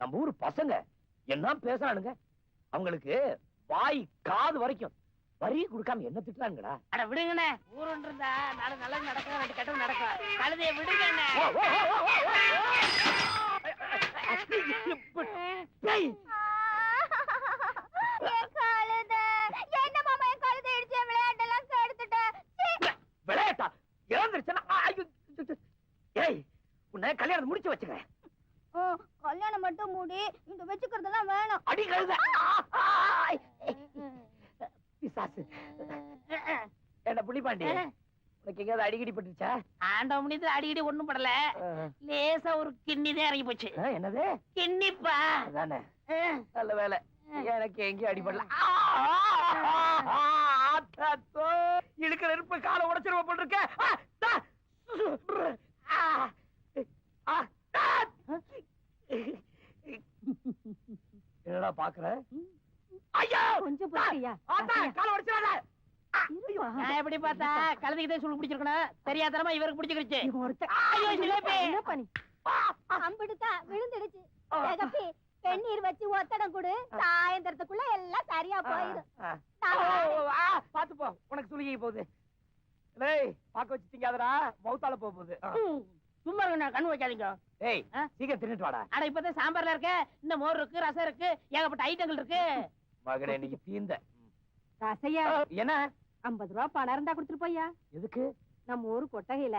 நம்ம ஊர் பசங்க என்ன பேசுறானுங்க. அவங்களுக்கு வாய் காது வரைக்கும் வரி கொடுக்காம என்ன திட்டுறாங்கடா அட விடுங்கண்ணே. ஊருன்னு இருந்தா நாலு நல்லது நடக்கும் ரெண்டு கெட்டது நடக்கும் கழுதைய விடுங்கண்ணே ஓ, ஓ, ஓ, ஓ, ஓ, ஓ. டேய், என் கழுதை. என்ன மாமா என் கழுதை இடிச்சு என் விளையாட்டெல்லாம் கெடுத்துட்ட. சீ. ஆ, உன்னை கல்யாணம் முடிச்சு வச்சுக்கிறேன் கல்யாணம் மட்டும் மூடி இந்த வச்சுக்கிறதெல்லாம் வேணாம் அடி கழுத பிசாசு என்ன புள்ளிப்பாண்டி உனக்கு எங்கேயாவது அடிக்கடி பட்டுச்சா ஆண்டவ முடியல அடிக்கடி ஒண்ணும் படல லேசா ஒரு கிண்ணி தான் இறங்கி போச்சு என்னது கிண்ணிப்பா அஹ், நல்ல வேலை எனக்கு எங்கேயும் அடிபடல ஆத்தாத்தோ, இழுக்கிற நெருப்பு காலை உடைச்சிருவ தா. என்னடா பாக்குற? ஐயா! கொஞ்சம். ஆத்தா காலை உடைச்சிடாத. நான் எப்படி பார்த்தா கழுதைக்கு தான் சொல்லி பிடிச்சிருக்கணும். தெரியாதனமா இவருக்கு பிடிச்சிருச்சு ஐயோ ஜிலேபி என்ன பண்ணி? அம்பிடுக்கா விழுந்துடுச்சு. வெந்நீர் வச்சு ஒத்தடம் கொடு. சாயந்தரத்துக்குள்ள எல்லாம் சரியா போயிடும் பாத்து போ. உனக்கு சுலுகி போகுது. டேய் பாக்க வச்சு திங்காதடா. மவுத்தால போக போகுது. சும்மா இருங்க கண்ணு வைக்காதீங்க. ஏய் ஆ? சீக்கிரம் தின்னுட்டு வாடா. அட இப்பதான் சாம்பார்ல இருக்க. இந்த மோர் இருக்கு ரசம் இருக்கு ஏகப்பட்ட ஐட்டங்கள் இருக்கு. மகனே தீந்த. ரசையா? என்ன? ஐம்பது ரூபா பணம் இருந்தா கொடுத்துட்டு போய்யா. எதுக்கு? நம்ம ஊரு கொட்டகையில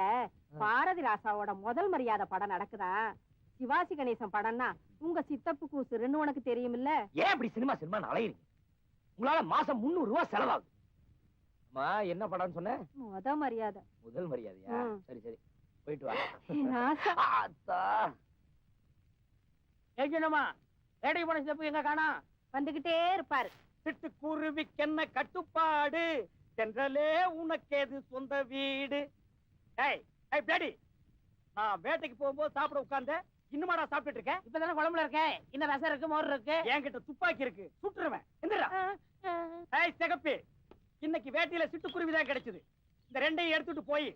பாரதி ராசாவோட முதல் மரியாதை படம் நடக்குதா? சிவாஜி கணேசன் படம்னா உங்க சித்தப்பு கூசுருன்னு உனக்கு தெரியுமில்ல? ஏன் இப்படி சினிமா சினிமா அலையுறீங்க? உங்களால மாசம் முந்நூறு ரூபாய் செலவாகுது. அம்மா என்ன படம்னு சொன்ன? முத மரியாதை. முதல் மரியாதையா. சரி சரி. போயிட்டு வா. ராசா ஆத்தா. ஏஜனமா ரேடியோ போன சிறப்பு எங்க காணோம் வந்துகிட்டே இருப்பாரு. சிட்டுக்குருவிக்கென்ன கட்டுப்பாடு? தென்றலே உனக்கேது சொந்த வீடு? ஏய் ஏய் பிளடி நான் வேட்டைக்கு போகும்போது சாப்பிட உட்கார்ந்த இன்னுமாடா சாப்பிட்டுட்டு இருக்க? இப்பதானே குழம்புல இருக்க? இன்னும் ரசம் இருக்கு மோர் இருக்கு. என்கிட்ட துப்பாக்கி இருக்கு. சுட்டுருவேன். எந்திரா. ஏய் சிகப்பி. இன்னைக்கு வேட்டையில சிட்டுக்குருவி தான் கிடைச்சது. இந்த ரெண்டையும் எடுத்துட்டு போய்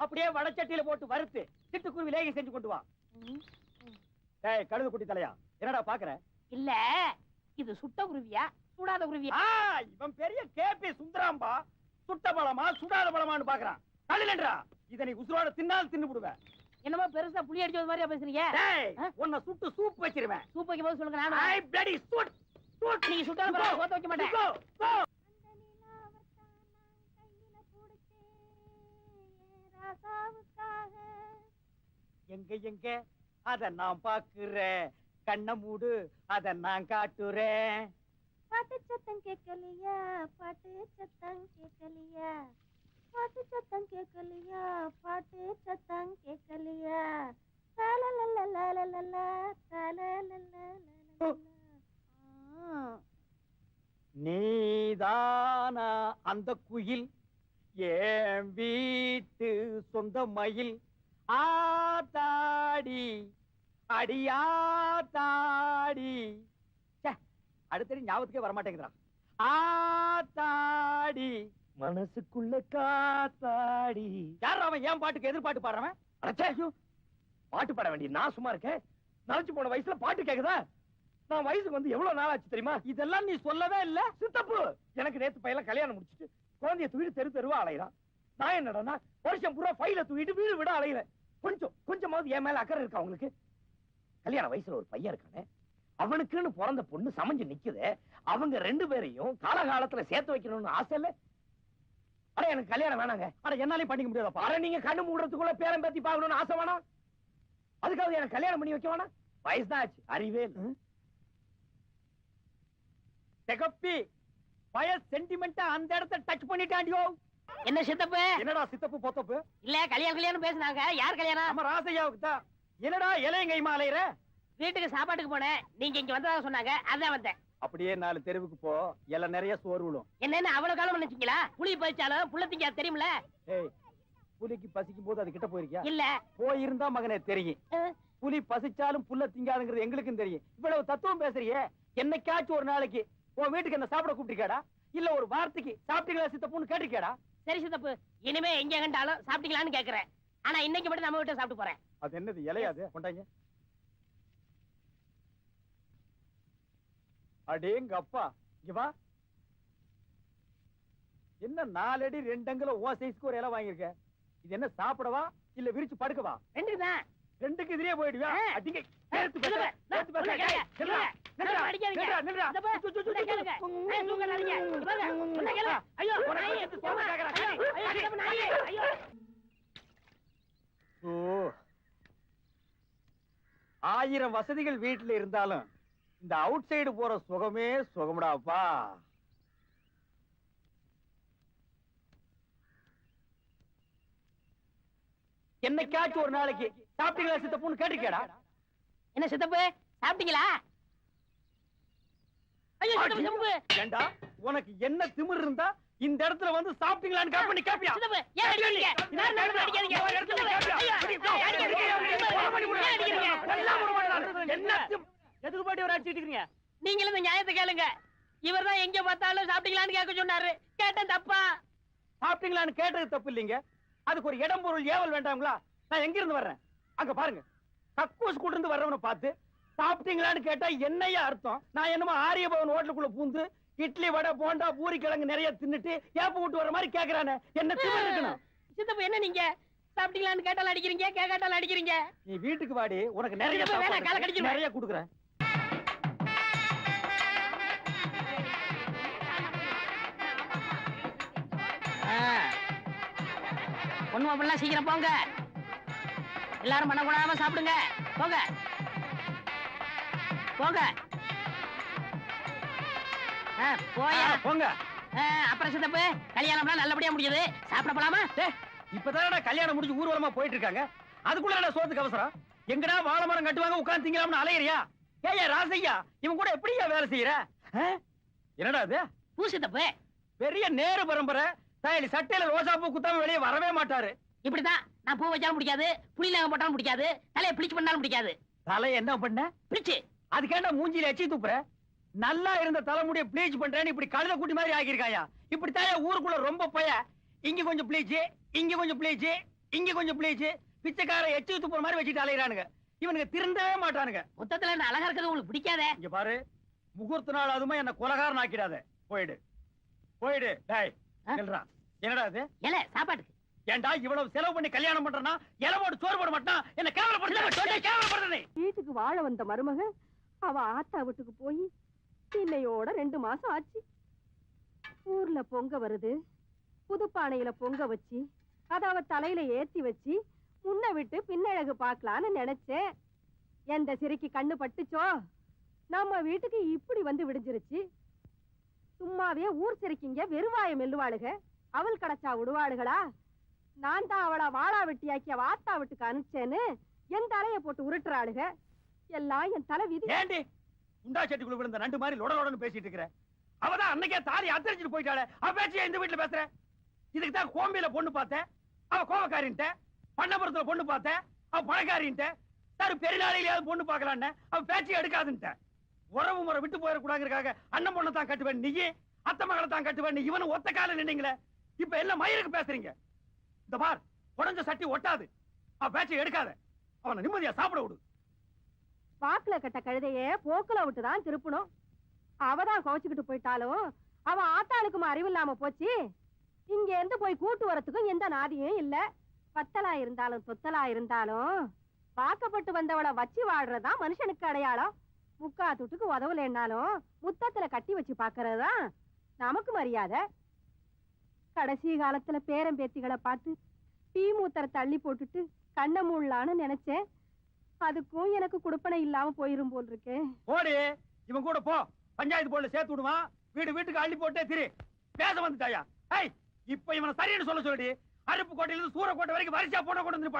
அப்படியே வடச்சட்டியில போட்டு வறுத்து சிட்டுக்குருவி லேகி செஞ்சு கொண்டு வா. ஏய் கழுது குட்டி தலையா? என்னடா பாக்குற? இல்ல இது சுட்ட குருவியா? சுடாத குருவியா? இவன் பெரிய கேபி சுந்தராம்பா. சுட்ட பழமா சுடாத பழமான்னு பாக்குறான். தள்ளிலன்றா இத நீ உசுரோட தின்னால் தின்னு விடுவேன் என்னமோ பெருசா புளி அடிச்சது மாதிரியா பேசுறீங்க? உன்னை சுட்டு சூப் வச்சிருவேன். சூப் வைக்கும் போது சொல்லுங்க ஐ நானும் பிளடி சூட் சூட். நீங்க சுட்டாலும் பரவாயில்ல, சோத்த வைக்க மாட்டேன். Go, go. எங்க எங்க? அத நான் பாக்குறேன் கண்ண மூடு அத நான் காட்டுறேன். பாட்டு சத்தம் கேட்கலையா? பாட்டு சத்தம் கேட்கலையா? பாட்டு சத்தம் கேட்கலையா பாட்டு சத்தம் கேட்கலையா. நீதானா அந்த குயில்? என் வீட்டு சொந்த மயில்? ஆத்தாடி அடியாத்தாடி. அடுத்தடி ஞாபகத்துக்கே வரமாட்டேங்குதுடா. ஆத்தாடி மனசுக்குள்ள காத்தாடி. யார் அவன்? ஏன் பாட்டுக்கு எதிர்பாட்டு பாடுறவன்? அடச்சே. பாட்டு பாட வேண்டிய நான் சும்மா இருக்கேன். நரைச்சு போன வயசுல பாட்டு கேக்குதா? நான் வயசுக்கு வந்து எவ்வளவு நாள் ஆச்சு தெரியுமா? இதெல்லாம் நீ சொல்லவே இல்ல. சித்தப்பு! எனக்கு நேத்து பையன் கல்யாணம் முடிச்சிட்டு குழந்தைய தூக்கிட்டு தெரு தெருவா அலையறான். நான் என்னடா வருஷம் பூரா ஃபைல தூக்கிட்டு வீடு விட அலையிறேன். கொஞ்சம் கொஞ்சமாவது என் மேல அக்கறை இருக்கா அவங்களுக்கு? கல்யாண வயசுல ஒரு பையன் இருக்கானே. அவனுக்குன்னு பிறந்த பொண்ணு சமைஞ்சு நிக்குதே. அவங்க ரெண்டு பேரையும் காலகாலத்துல சேர்த்து வைக்கணும்னு ஆசை இல்ல? அட எனக்கு கல்யாணம் வேணாங்க. அட என்னாலையும் பண்ணிக்க முடியாதப்பா. அட நீங்க கண்ணு மூடுறதுக்குள்ள பேரம் பேத்தி பார்க்கணும்னு ஆசை வேணாம். அதுக்காக எனக்கு கல்யாணம் பண்ணி வைக்க வேணாம். வயசுதான் ஆச்சு அறிவே இல்ல. செகப்பி பய சென்டிமெண்டா அந்த இடத்த டச் பண்ணிட்டாண்டியோ? என்ன சித்தப்பு? என்னடா சித்தப்பு பொத்தப்பு? இல்ல கல்யாணம் கல்யாணம் பேசுனாங்க. யார் கல்யாணம்? நம்ம ராசையாவுக்கு தான். என்னடா இலையங்கை மாலையிற வீட்டுக்கு சாப்பாட்டுக்கு போனேன். நீங்க இங்க வந்ததா சொன்னாங்க. அதான் வந்தேன். அப்படியே நாலு தெருவுக்கு போ. எல்லாம் நிறைய சோறு விழும் என்னன்னு அவ்வளவு காலம் நினைச்சீங்களா? புளி பறிச்சாலும் புள்ள திங்க தெரியுமில? ஏய் புலிக்கு பசிக்கும் போது அது கிட்ட போயிருக்கியா? இல்ல. போயிருந்தா மகனே தெரியும். புலி பசிச்சாலும் புல்ல திங்காதுங்கிறது எங்களுக்கும் தெரியும். இவ்வளவு தத்துவம் பேசுறியே? என்னைக்காச்சும் ஒரு நாளைக்கு உன் வீட்டுக்கு என்ன சாப்பிட கூப்பிட்டிருக்காடா? இல்ல ஒரு வார்த்தைக்கு சாப்பிட்டீங்களா சித்தப்புன்னு கேட்டிருக்கேடா? சரி சித்தப்பு இனிமே எங்க கண்டாலும் சாப்பிட்டீங்களான்னு கேக்குறேன். ஆனா இன்னைக்கு மட்டும் நம்ம வீட்டை சாப்பிட்டு போறேன். அது என்னது இலையாது கொண்டாங்க. அடேங்க அப்பா இங்க வா. என்ன நாலடி ரெண்டு அங்குல ஓ சைஸ்க்கு ஒரு இலை வாங்கியிருக்க? இது என்ன சாப்பிடவா இல்ல விரிச்சு படுக்கவா? ரெண்டு தான் ரெண்டுக்கு இதுலயே போயிடுவியா. அடிங்க. ஆயிரம் வசதிகள் வீட்டுல இருந்தாலும் இந்த அவுட் சைடு போற சுகமே சுகம்டாப்பா என்னைக்காச்சும் ஒரு நாளைக்கு சாப்பிட்டீங்களா சித்தப்புன்னு கேட்டிருக்கேடா என்ன சித்தப்பு சாப்பிட்டீங்களா ஏண்டா உனக்கு என்ன திமிர் இருந்தா இந்த இடத்துல வந்து சாப்பிட்டீங்களான்னு கேட்ப நீ கேப்பியா? என்ன எதுக்கு பாட்டி ஒரு அடிச்சிட்டு இருக்கீங்க? நீங்களும் இந்த நியாயத்தை கேளுங்க. இவர்தான் எங்க பார்த்தாலும் சாப்பிட்டீங்களான்னு கேட்க சொன்னாரு. கேட்டேன் தப்பா. சாப்பிட்டீங்களான்னு கேட்டது தப்பு இல்லைங்க. அதுக்கு ஒரு இடம் பொருள் ஏவல் வேண்டாங்களா நான் எங்க இருந்து வர்றேன்? அங்க பாருங்க. கக்கூஸ் கூட இருந்து வர்றவனை பார்த்து சாப்பிட்டீங்களான்னு கேட்டா என்னையா அர்த்தம்? நான் என்னமோ ஆரிய பவன் ஹோட்டலுக்குள்ள பூந்து இட்லி வடை போண்டா பூரி கிழங்கு நிறைய தின்னுட்டு ஏப்ப விட்டு வர மாதிரி கேக்குறானே. என்ன திமிர் இருக்கணும்? சித்தப்பு என்ன நீங்க? சாப்பிட்டீங்களான்னு கேட்டாலும் அடிக்கிறீங்க கேட்காட்டாலும் அடிக்கிறீங்க. நீ வீட்டுக்கு வாடி உனக்கு நிறைய. நிறைய குடுக்குறேன். ஒண்ணும் அப்படிலாம் சீக்கிரம் போங்க. எல்லாரும் பண்ணக்கூடாம சாப்பிடுங்க. போங்க. போங்க. போயா. போங்க. அப்புறம் சித்தப்பு கல்யாணம்லாம் நல்லபடியா முடியுது சாப்பிட போலாமா? இப்பதானடா கல்யாணம் முடிஞ்சு ஊர்வலமா போயிட்டு இருக்காங்க அதுக்குள்ள சோத்துக்கு அவசரம்? எங்கடா வாழை மரம் கட்டுவாங்க உட்கார்ந்து திங்கலாம்னு அலையறியா? ஏய்யா ராசையா இவன் கூட எப்படியா வேலை செய்யற? என்னடா இது? பூ சித்தப்பு. பெரிய நேரு பரம்பரை. தயலி சட்டையில ரோசா பூ குத்தாம வெளியே வரவே மாட்டாரு. இப்படிதான் நான் பூ வச்சாலும் பிடிக்காது புளியில போட்டாலும் பிடிக்காது தலையை பிளிச்சு பண்ணாலும் பிடிக்காது தலை என்ன பண்ண? பிளிச்சு அதுக்கேண்டா மூஞ்சில எச்சி துப்புற நல்லா இருந்த தலைமுடிய ப்ளீச் பண்றேன்னு இப்படி கழுத குட்டி மாதிரி ஆகியிருக்காயா? இப்படி தாயா ஊருக்குள்ள ரொம்ப பய? இங்க கொஞ்சம் ப்ளீச் இங்க கொஞ்சம் ப்ளீச் இங்க கொஞ்சம் ப்ளீச் பிச்சைக்கார எச்சி துப்புற மாதிரி வச்சுட்டு அலையறானுங்க. இவனுங்க திருந்தவே மாட்டானுங்க. மொத்தத்துல என்ன அழகா இருக்கிறது உங்களுக்கு பிடிக்காதே? இங்க பாரு முகூர்த்த நாள் அதுமா என்ன கொலகாரன் ஆக்கிடாத போயிடு. போயிடு டேய். என்னடா இது? ஏல சாப்பாட்டுக்கு ஏன்டா இவ்வளவு செலவு பண்ணி கல்யாணம் பண்றனா இலை போட்டு சோறு போட மாட்டான்? என்ன கேவலப்படுத்த கேவலப்படுறது வீட்டுக்கு வாழ வந்த மருமக அவ ஆத்தா வீட்டுக்கு போய் இன்னையோட ரெண்டு மாசம் ஆச்சு. ஊர்ல பொங்க வருது புதுப்பானையில பொங்க வச்சு அத அவ தலையில ஏத்தி வச்சு முன்ன விட்டு பின்னழகு பார்க்கலான்னு நினைச்சேன். எந்த சிரிக்கு கண்ணு பட்டுச்சோ? நம்ம வீட்டுக்கு இப்படி வந்து விடிஞ்சிருச்சு. சும்மாவே ஊர் சிரிக்கிங்க வெறுவாயம் மெல்லுவாளுக. அவள் கிடைச்சா விடுவாளுகளா நான் தான் அவளை வாழா வெட்டியாக்கி அவ வீட்டுக்கு அனுப்பிச்சேன்னு என் தலைய போட்டு உருட்டுறாளுக. எல்லாம் என் தலை விதி ஏண்டி? செட்டி செட்டுக்குள்ள விழுந்த நண்டு மாதிரி லொடலோடன்னு பேசிட்டு இருக்கிற. அவதான் அன்னைக்கே தாரி அத்தரிச்சிட்டு போயிட்டாளே. அவ பேச்சு இந்த வீட்டுல பேசுற? இதுக்கு தான் கோம்பியில பொண்ணு பார்த்தேன். அவ கோவக்காரின்ட்ட. பண்ணபுரத்துல பொண்ணு பார்த்தேன். அவ பணக்காரின்ட்ட. சார் பெருநாளையிலேயாவது பொண்ணு பார்க்கலான்னு. அவ பேச்சு எடுக்காதுன்ட்ட உறவு முறை விட்டு போயிடக்கூடாங்கிறக்காக அண்ணன் பொண்ணை தான் கட்டுவேன். நீ அத்தை மகளை தான் கட்டுவேன். இவனு ஒத்த கால நின்னீங்களே. இப்ப எல்லாம் மயிருக்கு பேசுறீங்க? இந்த பார் உடஞ்ச சட்டி ஒட்டாது. அவ பேச்சை எடுக்காத. அவனை நிம்மதியா சாப்பிட விடு. வாக்குல கட்ட கழுதைய போக்குல விட்டுதான் திருப்பணும். அவதான் கோச்சுக்கிட்டு போயிட்டாலும் அவன் ஆத்தாளுக்கும் அறிவில்லாம போச்சு. இங்க இருந்து போய் கூட்டு வரத்துக்கும் எந்த நாதியும் இல்ல. பத்தலா இருந்தாலும் தொத்தலா இருந்தாலும் வாக்கப்பட்டு வந்தவளை வச்சு வாடுறதுதான் மனுஷனுக்கு அடையாளம். முக்கா துட்டுக்கு உதவலைன்னாலும் முத்தத்துல கட்டி வச்சு பாக்குறதுதான் நமக்கு மரியாதை. கடைசி காலத்துல பேரன் பேத்திகளை பார்த்து பீ மூத்தரை தள்ளி போட்டுட்டு கண்ணை மூடலான்னு நினைச்சேன். அதுக்கும் எனக்கு குடுப்பனை இல்லாம போயிரும் போல் இருக்கே போடி இவன் கூட போ. பஞ்சாயத்து போர்டுல சேர்த்து விடுவான். வீடு வீட்டுக்கு அள்ளி போட்டே திரி. பேச வந்துட்டாயா? ஏய் இப்ப இவனை சரின்னு சொல்ல சொல்லி அருப்பு கோட்டையில இருந்து சூரக்கோட்டை வரைக்கும் வரிசையா போன கொண்டு வந்து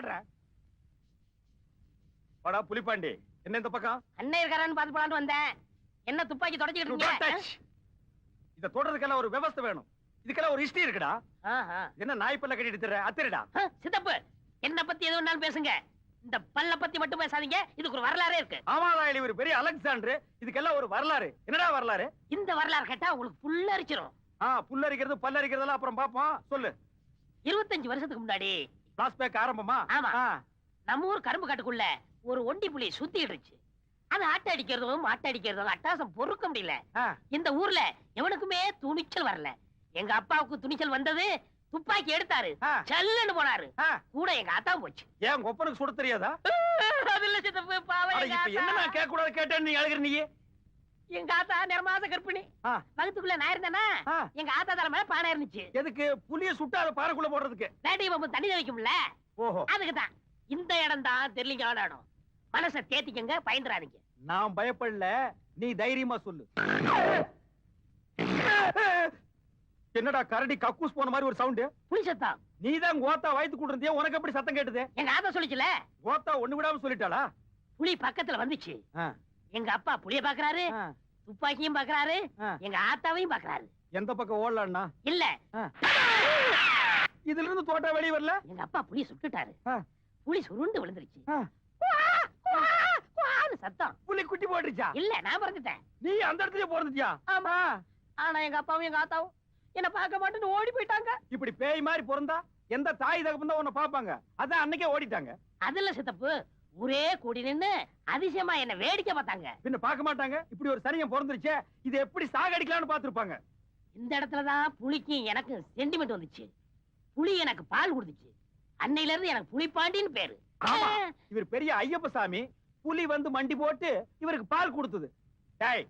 வாடா புலிப்பாண்டி. என்ன இந்த பக்கம்? அண்ணன் இருக்காரான்னு பாத்து போலான்னு வந்தேன். என்ன துப்பாக்கி தொடச்சிக்கிட்டு இருக்கீங்க. இத தொடறதுக்கெல்லாம் ஒரு விவஸ்தை வேணும். இதுக்கெல்லாம் ஒரு ஹிஸ்டரி இருக்குடா. என்ன நாய் பல்ல கட்டிட்டு திர அத்திரடா. சித்தப்பு என்ன பத்தி எது வேணாலும் பேசுங்க. இந்த பல்ல பத்தி மட்டும் பேசாதீங்க. இதுக்கு ஒரு வரலாறே இருக்கு. ஆமாதாயிலி ஒரு பெரிய அலெக்சாண்டர். இதுக்கெல்லாம் ஒரு வரலாறு. என்னடா வரலாறு? இந்த வரலாறு கேட்டா உங்களுக்கு புல்லரிச்சிரும். ஆ புல்லரிக்கிறது பல்லரிக்கிறதெல்லாம் அப்புறம் பாப்போம் சொல்லு. இருபத்தஞ்சு வருஷத்துக்கு முன்னாடி பிளாஸ்பேக் ஆரம்பமா? ஆமா. நம்ம ஊர் கரும்பு காட்டுக்குள்ள ஒரு ஒண்டி புலி சுத்திட்டு இருந்துச்சு. அது ஆட்ட அடிக்கிறதும் மாட்ட அடிக்கிறதும் அட்டாசம் பொறுக்க முடியல. இந்த ஊர்ல எவனுக்குமே துணிச்சல் வரல. எங்க அப்பாவுக்கு துணிச்சல் வந்தது துப்பாக்கி எடுத்தாரு. சல்லுன்னு போனாரு. கூட எங்க ஆத்தா போச்சு. ஏன் ஒப்பனுக்கு சுட தெரியாதா? அது இல்ல சித்தப்பு பாவம் என்ன. நான் கேட்க கூடாது கேட்டேன்னு நீ அழுகிற நீ எங்க ஆத்தா நிறமாச கற்பிணி ஆ. வகுத்துக்குள்ள நான் இருந்தேனா ஆ. எங்க ஆத்தா தலை மேல பானை இருந்துச்சு. எதுக்கு? புளிய சுட்டு அதை பாறைக்குள்ள போடுறதுக்கு. வேட்டையை பம்பு தண்ணி வைக்கும்ல? ஓஹோ. அதுக்கு தான் இந்த இடம் தான் தெரியலிங்கான இடம் மனசை தேத்திக்கங்க பயந்துறாதீங்க. நான் பயப்படல நீ தைரியமா சொல்லு. என்னடா கரடி கக்கூஸ் போன மாதிரி ஒரு சவுண்ட் புலி சத்தம் நீதான் கோத்தா வயித்து கூட்டிருந்தியா உனக்கு எப்படி சத்தம் கேட்டுது? எங்க ஆத்தா சொல்லிச்சுல? கோத்தா ஒண்ணு விடாம சொல்லிட்டாளா? புலி பக்கத்துல வந்துச்சு. எங்க அப்பா புலிய பாக்குறாரு. துப்பாக்கியும் பாக்குறாரு. எங்க ஆத்தாவையும் பாக்குறாரு. எந்த பக்கம் ஓடலான்னா? இல்ல. இதுல இருந்து தோட்டா வெளிய வரல? எங்க அப்பா புலிய சுட்டுட்டாரு. புலி சுருண்டு விழுந்துருச்சு. குவான்னு சத்தம்? புலி குட்டி போட்டுருச்சா? இல்ல நான் பிறந்துட்டேன் நீ அந்த இடத்துல பிறந்துட்டியா ஆமா. ஆனா எங்க அப்பாவும் எங்க ஆத்தாவும் என்ன பார்க்க மாட்டேன்னு ஓடி போயிட்டாங்க. இப்படி பேய் மாதிரி பிறந்தா எந்த தாய் தகப்பன் தான் உன்னை பாப்பாங்க அதான் அன்னைக்கே ஓடிட்டாங்க. அதுல சித்தப்பு ஒரே கூடி நின்னு அதிசயமா என்ன வேடிக்கை பார்த்தாங்க. பின்ன பார்க்க மாட்டாங்க? இப்படி ஒரு சனியம் பிறந்துருச்சே இது எப்படி சாகடிக்கலாம்னு பாத்துருப்பாங்க இந்த இடத்துலதான் புலிக்கும் எனக்கு சென்டிமெண்ட் வந்துச்சு. புலி எனக்கு பால் கொடுத்துச்சு. அன்னையில இருந்து எனக்கு புலிப்பாண்டின்னு பேரு. ஆமா. இவர் பெரிய ஐயப்ப சாமி புலி வந்து மண்டி போட்டு இவருக்கு பால் கொடுத்தது. டேய்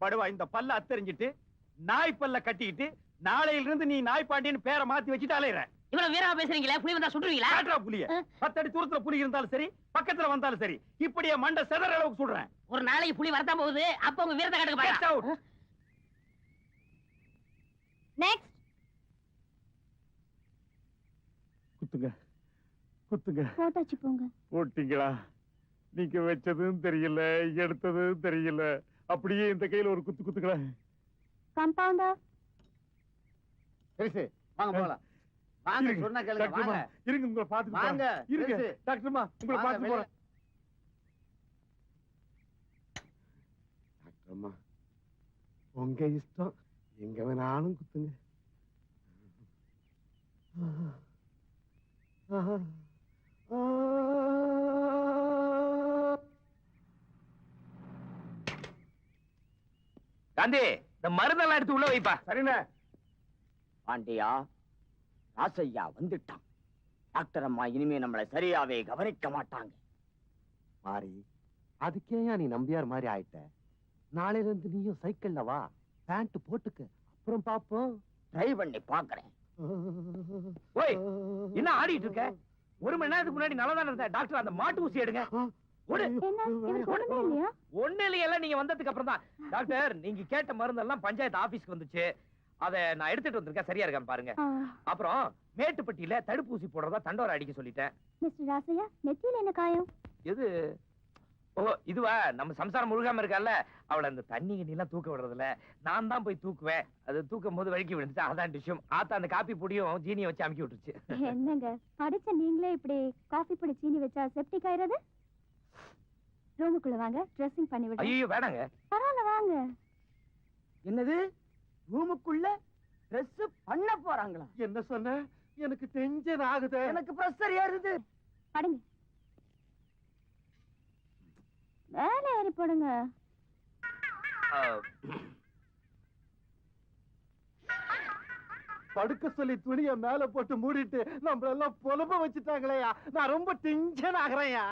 படுவா இந்த பல்ல அத்தறிஞ்சிட்டு நாய் பல்ல கட்டிக்கிட்டு நாளையில இருந்து நீ நாய் பாண்டியன்னு பேரை மாத்தி வச்சுட்டு அலையிற. இவ்வளவு வீரமா பேசுறீங்களா? புலி வந்தா சுடுவீங்களா காட்டுறா புலிய. பத்தடி தூரத்துல புலி இருந்தாலும் சரி பக்கத்துல வந்தாலும் சரி இப்படியே மண்டை செதற அளவுக்கு சொல்றேன் ஒரு நாளைக்கு புலி வரதான் போகுது. அப்ப உங்க வீரத்தை காட்டுக்கு out. நெக்ஸ்ட் குத்துங்க. குத்துங்க. போட்டாச்சு போங்க. போட்டீங்களா? நீங்க வச்சதும் தெரியல எடுத்ததும் தெரியல அப்படியே இந்த கையில ஒரு குத்து குத்துங்களா கம்பவுண்டா பெருசு வாங்க போலாம் வாங்க. சொன்னா கேளுங்க வாங்க இருங்க உங்களை பாத்துட்டு வாங்க. இருங்க. டாக்டர்மா உங்களை வெளிய. போறேன் டாக்டர்மா உங்க இஷ்டம் எங்க வேணாலும் குத்துங்க காந்தி இந்த மருந்தெல்லாம் எடுத்து உள்ள வைப்பா. சரிண்ணே. பாண்டியா ராசையா வந்துட்டான். டாக்டர் அம்மா இனிமே நம்மளை சரியாவே கவனிக்க மாட்டாங்க. மாறி அதுக்கே நீ நம்பியார் மாதிரி ஆயிட்ட? நாளையில இருந்து நீயும் சைக்கிள்ல வா பேண்ட் போட்டுக்க அப்புறம் பாப்போம். ட்ரை பண்ணி பாக்குறேன் ஓய் என்ன ஆடிட்டு இருக்க? ஒரு மணி நேரத்துக்கு முன்னாடி நல்லா தானே இருந்த? டாக்டர் அந்த மாட்டு ஊசி எடுங்க. ஒண்ணு இல்லையெல்லாம் நீங்க வந்ததுக்கு அப்புறம் தான் டாக்டர் நீங்க கேட்ட மருந்தெல்லாம் பஞ்சாயத்து ஆபீஸ்க்கு வந்துச்சு. அத நான் எடுத்துட்டு வந்திருக்கேன். சரியா இருக்கான்னு பாருங்க. அப்புறம் மேட்டுப்பட்டியில தடுப்பூசி போடுறதா தண்டோரா அடிக்க சொல்லிட்டேன். மிஸ்டர் ராசையா நெத்தியில என்ன காயம்? எது? ஓ இதுவா? நம்ம சம்சாரம் முழுகாம இருக்கால அவளை அந்த தண்ணி கிண்ணி எல்லாம் தூக்க விடுறதுல நான் தான் போய் தூக்குவேன். அது தூக்கும் போது வழுக்கி விழுந்துச்சு. அதான் விஷயம் ஆத்தா அந்த காப்பி பொடியும் ஜீனியை வச்சு அமுக்கி விட்டுருச்சு. என்னங்க? படிச்ச நீங்களே இப்படி காஃபி பொடி சீனி வச்சா செப்டிக் ஆயிரது? ரூமுக்குள்ள வாங்க. ட்ரெஸ்ஸிங் பண்ணி விடுறேன். ஐயோ வேணாங்க. பரவாயில்ல வாங்க. என்னது? ரூமுக்குள்ள ட்ரெஸ் பண்ண போறாங்களா? என்ன சொன்ன? எனக்கு டென்ஷன் ஆகுது. எனக்கு பிரஷர் ஏறுது. படுங்க. மேலே ஏறி போடுங்க. படுக்க சொல்லி துணிய மேல போட்டு மூடிட்டு நம்மள எல்லாம் புலம்ப வச்சுட்டாங்களேயா? நான் ரொம்ப டென்ஷன் ஆகுறேன்யா.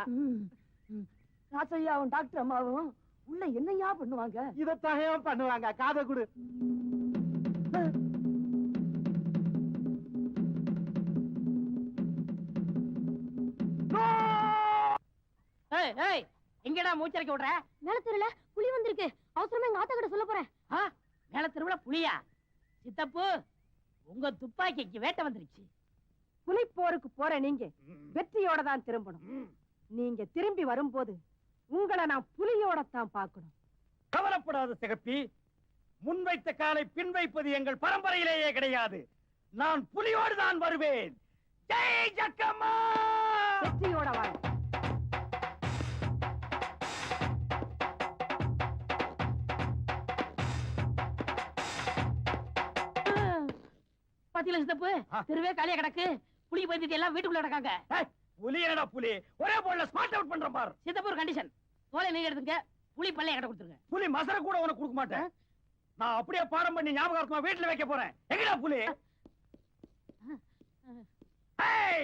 ராசையாவும் டாக்டர் அம்மாவும் உள்ள என்னையா பண்ணுவாங்க? இதத்தான் பண்ணுவாங்க. காதை கொடு. ஏய் ஏய் எங்கடா மூச்சரைக்க விடுற? மேலத்தூர்ல புலி வந்திருக்கு. அவசரமா எங்க ஆத்தா கிட்ட சொல்ல போறேன். ஆ, மேல தெருவுல புலியா? சித்தப்பு உங்க துப்பாக்கிக்கு வேட்டை வந்துருச்சு. புலிப்போருக்கு போற நீங்க வெற்றியோட தான் திரும்பணும். நீங்க திரும்பி வரும்போது உங்களை நான் புலியோட தான் பார்க்கணும். கவலைப்படாத சிகப்பி முன்வைத்த காலை பின் வைப்பது எங்கள் பரம்பரையிலேயே கிடையாது. நான் புலியோடு தான் வருவேன். ஜெய் ஜக்கம்மா! வெற்றியோட வாங்க பாத்தீங்களா சித்தப்பு. தெருவே காலியா கிடக்கு. புலி பைத்தியத்தை எல்லாம் வீட்டுக்குள்ள கிடக்காங்க. புலி என்னடா புலி. ஒரே போல்ல ஸ்மார்ட் அவுட் பண்றேன் பார். சித்தப்பு ஒரு கண்டிஷன் தோலை நீங்க எடுத்துங்க. புலி பல்ல என்கிட்ட கொடுத்துருங்க. புலி மசர கூட உனக்கு கொடுக்க மாட்டேன். நான் அப்படியே பாடம் பண்ணி ஞாபகார்த்தமா வீட்டுல வைக்க போறேன். எங்கடா புலி?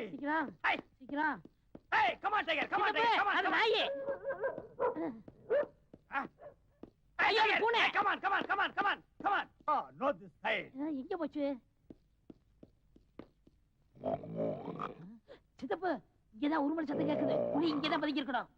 சீக்கிரம். சீக்கிரம். ஏய் come on tiger come on சித்தப்பு, டைகர் கம் அது நாயே. ஐயோ, பூனை. Come on come on come on come on come on oh no this ஆ, எங்க போச்சு? சித்தப்பு இங்கதான் உருமல் சத்தம் கேக்குது. புலி இங்கதான் பதுங்கி இருக்கணும்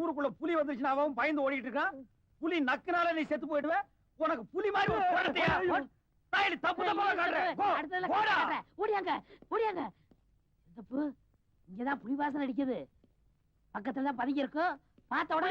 ஊருக்குள்ள புலி வந்துருச்சுன்னா அவன் பயந்து ஓடிட்டு இருக்கான். புலி நக்குனால நீ செத்து போயிடுவ. உனக்கு புலி மாதிரி தப்பு தப்பா. ஓடியாங்க ஓடியாங்க சித்தப்பு இங்கதான் புலி வாசனை அடிக்குது. பக்கத்துல தான் பதுங்கி இருக்கும் பார்த்த உடனே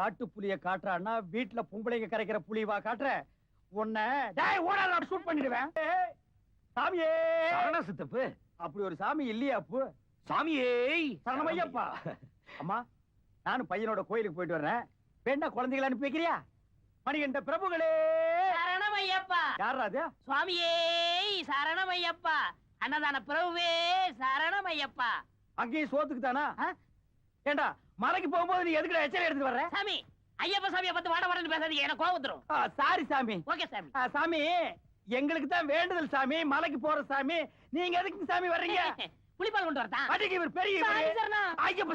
காட்டு புலிய காட்டுறான்னா வீட்டுல பொம்பளைங்க கரைக்கிற புலிவா காட்டுற? உன்னை ஷூட் பண்ணிடுவேன். சாமியே. சித்தப்பு. அப்படி ஒரு சாமி இல்லையா அப்பு? சாமியே. சரணமையப்பா அம்மா நானும் பையனோட கோயிலுக்கு போயிட்டு வர்றேன். வேண்டா குழந்தைகளை அனுப்பி வைக்கிறியா? மணிகண்ட பிரபுகளே. சரணமையப்பா யாரா அது? சுவாமியே சரணமையப்பா அன்னதான பிரபுவே சரணமையப்பா அங்கேயும் சோத்துக்கு தானா? ஏண்டா மலைக்கு போகும்போது நீ எதுக்குடா எச்சரி எடுத்துட்டு வர்ற? சாமி ஐயப்ப சாமியை பார்த்து வாட வாடன்னு பேசாதீங்க எனக்கு கோவம் வந்துரும். சாரி சாமி. ஓகே சாமி. சாமி எங்களுக்கு தான் வேண்டுதல் சாமி மலைக்கு போற சாமி. நீங்க எதுக்கு சாமி வர்றீங்க? புலிப்பால் கொண்டு வரதா அடிக்கு இவர் பெரிய ஐயப்ப